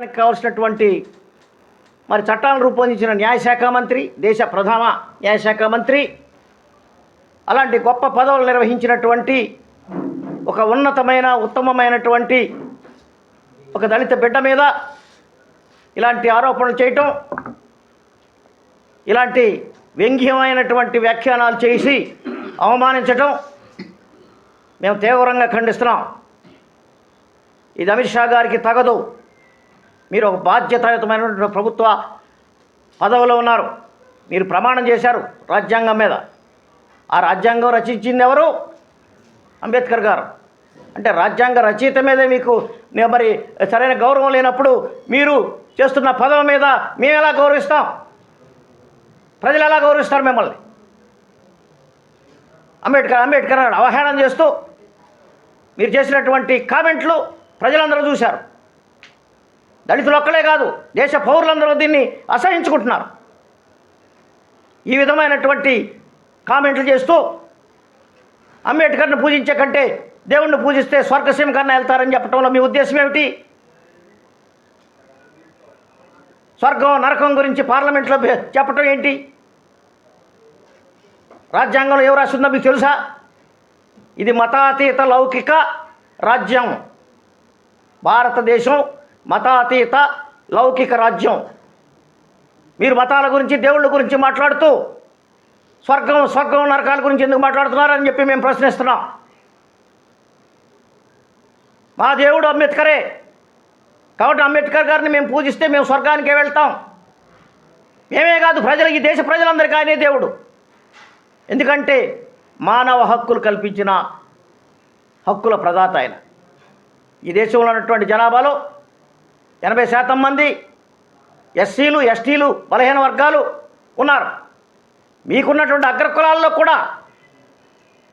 దేశానికి కావాల్సినటువంటి మరి చట్టాలను రూపొందించిన న్యాయశాఖ మంత్రి దేశ ప్రధాన న్యాయశాఖ మంత్రి అలాంటి గొప్ప పదవులు నిర్వహించినటువంటి ఒక ఉన్నతమైన ఉత్తమమైనటువంటి ఒక దళిత బిడ్డ మీద ఇలాంటి ఆరోపణలు చేయటం ఇలాంటి వ్యంగ్యమైనటువంటి వ్యాఖ్యానాలు చేసి అవమానించటం మేము తీవ్రంగా ఖండిస్తున్నాం. ఇది అమిత్ షా గారికి తగదు. మీరు ఒక బాధ్యతాయుతమైనటువంటి ప్రభుత్వ పదవిలో ఉన్నారు. మీరు ప్రమాణం చేశారు రాజ్యాంగం మీద. ఆ రాజ్యాంగం రచించింది ఎవరు? అంబేద్కర్ గారు. అంటే రాజ్యాంగ రచయిత మీదే మీకు మరి సరైన గౌరవం లేనప్పుడు మీరు చేస్తున్న పదవి మీద మేము ఎలా గౌరవిస్తాం? ప్రజలు ఎలా గౌరవిస్తారు మిమ్మల్ని? అంబేద్కర్ అంబేద్కర్ అవహేళన చేస్తూ మీరు చేసినటువంటి కామెంట్లు ప్రజలందరూ చూశారు. దళితులు ఒక్కలే కాదు దేశ పౌరులందరూ దీన్ని అసహించుకుంటున్నారు. ఈ విధమైనటువంటి కామెంట్లు చేస్తూ అంబేద్కర్ని పూజించే కంటే దేవుణ్ణి పూజిస్తే స్వర్గసీమ కన్నా వెళ్తారని చెప్పడంలో మీ ఉద్దేశం ఏమిటి? స్వర్గం నరకం గురించి పార్లమెంట్లో చెప్పటం ఏంటి? రాజ్యాంగంలో ఏం రాసిందో మీకు తెలుసా? ఇది మతాతీత లౌకిక రాజ్యం. భారతదేశం మతాతీత లౌకిక రాజ్యం. మీరు మతాల గురించి దేవుళ్ళ గురించి మాట్లాడుతూ స్వర్గం స్వర్గం నరకాల గురించి ఎందుకు మాట్లాడుతున్నారని చెప్పి మేము ప్రశ్నిస్తున్నాం. మా దేవుడు అంబేద్కరే. కాబట్టి అంబేద్కర్ గారిని మేము పూజిస్తే మేము స్వర్గానికే వెళ్తాం. మేమే కాదు ప్రజలు ఈ దేశ ప్రజలందరికీ ఆయనే దేవుడు. ఎందుకంటే మానవ హక్కులు కల్పించిన హక్కుల ప్రదాత ఆయన. ఈ దేశంలో ఉన్నటువంటి జనాభాలో ఎనభై శాతం మంది ఎస్సీలు ఎస్టీలు బలహీన వర్గాలు ఉన్నారు. మీకున్నటువంటి అగ్రకులాల్లో కూడా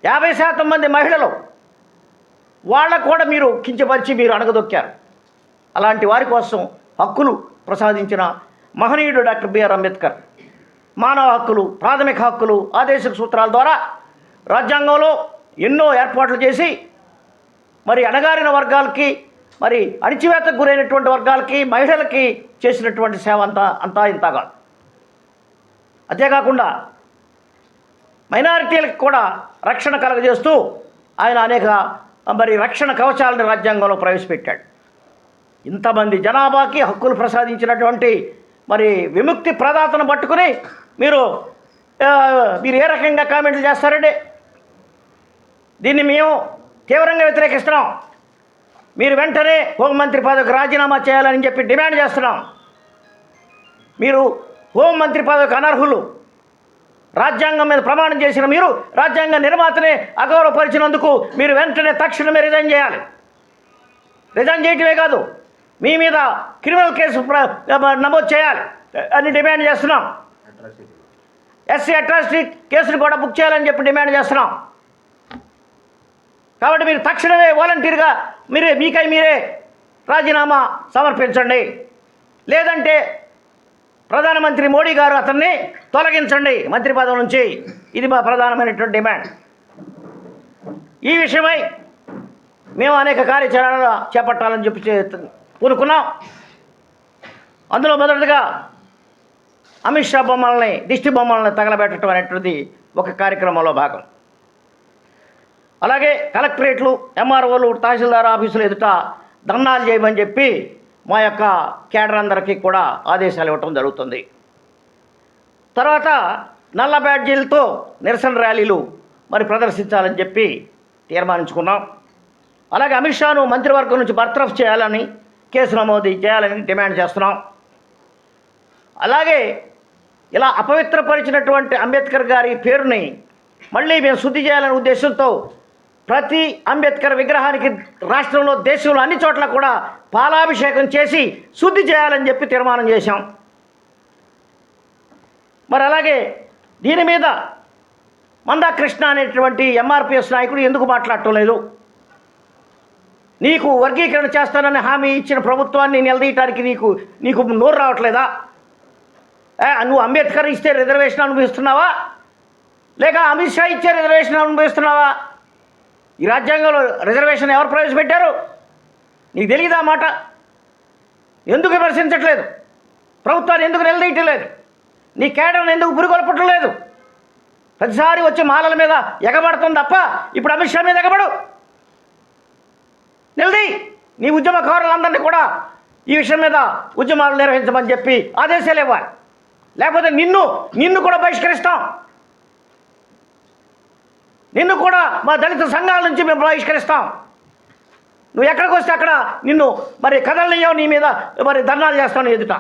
యాభై శాతం మంది మహిళలు వాళ్ళకు కూడా మీరు కించపరిచి మీరు అణగదొక్కారు. అలాంటి వారి కోసం హక్కులు ప్రసాదించిన మహనీయుడు డాక్టర్ బిఆర్ అంబేద్కర్ మానవ హక్కులు ప్రాథమిక హక్కులు ఆదేశిక సూత్రాల ద్వారా రాజ్యాంగంలో ఎన్నో ఏర్పాట్లు చేసి మరి అణగారిన వర్గాలకి మరి అణిచివేతకు గురైనటువంటి వర్గాలకి మహిళలకి చేసినటువంటి సేవ అంతా అంతా ఇంత కాదు. అంతేకాకుండా మైనారిటీలకు కూడా రక్షణ కలగజేస్తూ ఆయన అనేక మరి రక్షణ కవచాలను రాజ్యాంగంలో ప్రవేశపెట్టాడు. ఇంతమంది జనాభాకి హక్కులు ప్రసాదించినటువంటి మరి విముక్తి ప్రదాతను పట్టుకుని మీరు మీరు ఏ రకంగా కామెంట్లు చేస్తారండి? దీన్ని మేము తీవ్రంగా వ్యతిరేకిస్తున్నాం. మీరు వెంటనే హోంమంత్రి పదవికి రాజీనామా చేయాలని చెప్పి డిమాండ్ చేస్తున్నాం. మీరు హోంమంత్రి పదవికి అనర్హులు. రాజ్యాంగం మీద ప్రమాణం చేసిన మీరు రాజ్యాంగ నిర్మాతనే అగౌరవపరిచినందుకు మీరు వెంటనే తక్షణమే రిజైన్ చేయాలి. రిజైన్ చేయటమే కాదు మీ మీద క్రిమినల్ కేసు నమోదు చేయాలి అని డిమాండ్ చేస్తున్నాం. ఎస్సీ అట్రాసిటీ కేసును కూడా బుక్ చేయాలని చెప్పి డిమాండ్ చేస్తున్నాం. కాబట్టి మీరు తక్షణమే వాలంటీర్గా మీరే మీకై మీరే రాజీనామా సమర్పించండి. లేదంటే ప్రధానమంత్రి మోడీ గారు అతన్ని తొలగించండి మంత్రి పదవి నుంచి. ఇది మా ప్రధానమైనటువంటి డిమాండ్. ఈ విషయమై మేము అనేక కార్యాచరణ చేపట్టాలని చెప్పి చే- పూనుకున్నాం. అందులో మొదటగా అమిత్ షా బొమ్మల్ని దిష్టి బొమ్మల్ని తగలబెట్టడం అనేటువంటిది ఒక కార్యక్రమంలో భాగం. అలాగే కలెక్టరేట్లు ఎంఆర్ఓలు తహసీల్దార్ ఆఫీసులు ఎదుట ధర్నాలు చేయమని చెప్పి మా యొక్క కేడర్ అందరికీ కూడా ఆదేశాలు ఇవ్వటం జరుగుతుంది. తర్వాత నల్ల బ్యాడ్జీలతో నిరసన ర్యాలీలు మరి ప్రదర్శించాలని చెప్పి తీర్మానించుకున్నాం. అలాగే అమిత్ షాను మంత్రివర్గం నుంచి బర్తరఫ్ చేయాలని కేసు నమోదు చేయాలని డిమాండ్ చేస్తున్నాం. అలాగే ఇలా అపవిత్రపరిచినటువంటి అంబేద్కర్ గారి పేరుని మళ్ళీ మేము శుద్ధి చేయాలనే ఉద్దేశంతో ప్రతి అంబేద్కర్ విగ్రహానికి రాష్ట్రంలో దేశంలో అన్ని చోట్ల కూడా పాలాభిషేకం చేసి శుద్ధి చేయాలని చెప్పి తీర్మానం చేశాం. మరి అలాగే దీని మీద మందా కృష్ణ అనేటువంటి ఎంఆర్పిఎస్ నాయకుడు ఎందుకు మాట్లాడటం లేదు? నీకు వర్గీకరణ చేస్తానని హామీ ఇచ్చిన ప్రభుత్వాన్ని నిలదీయటానికి నీకు నీకు నోరు రావట్లేదా? నువ్వు అంబేద్కర్ ఇస్తే రిజర్వేషన్ అనుభవిస్తున్నావా? లేక అమిత్ షా ఇచ్చే రిజర్వేషన్ అనుభవిస్తున్నావా? ఈ రాజ్యాంగంలో రిజర్వేషన్ ఎవరు ప్రవేశపెట్టారు? నీకు తెలియదా మాట? ఎందుకు విమర్శించట్లేదు? ప్రభుత్వాన్ని ఎందుకు నిలదీయట్లేదు? నీ కేడర్ను ఎందుకు పురుగొలపట్టలేదు ప్రతిసారి వచ్చి మాలల మీద ఎగబడుతుంది తప్ప ఇప్పుడు అమిత్ షా మీద ఎగబడు. నిలది నీ ఉద్యమకారులందరినీ కూడా ఈ విషయం మీద ఉద్యమాలు నిర్వహించమని చెప్పి ఆదేశాలు ఇవ్వాలి. లేకపోతే నిన్ను నిన్ను కూడా బహిష్కరిస్తాం. నిన్ను కూడా మా దళిత సంఘాల నుంచి మేము బహిష్కరిస్తాం. నువ్వు ఎక్కడికి వస్తే అక్కడ నిన్ను మరి కదలనియో నీ మీద మరి ధర్నాలు చేస్తాను ఎదుట.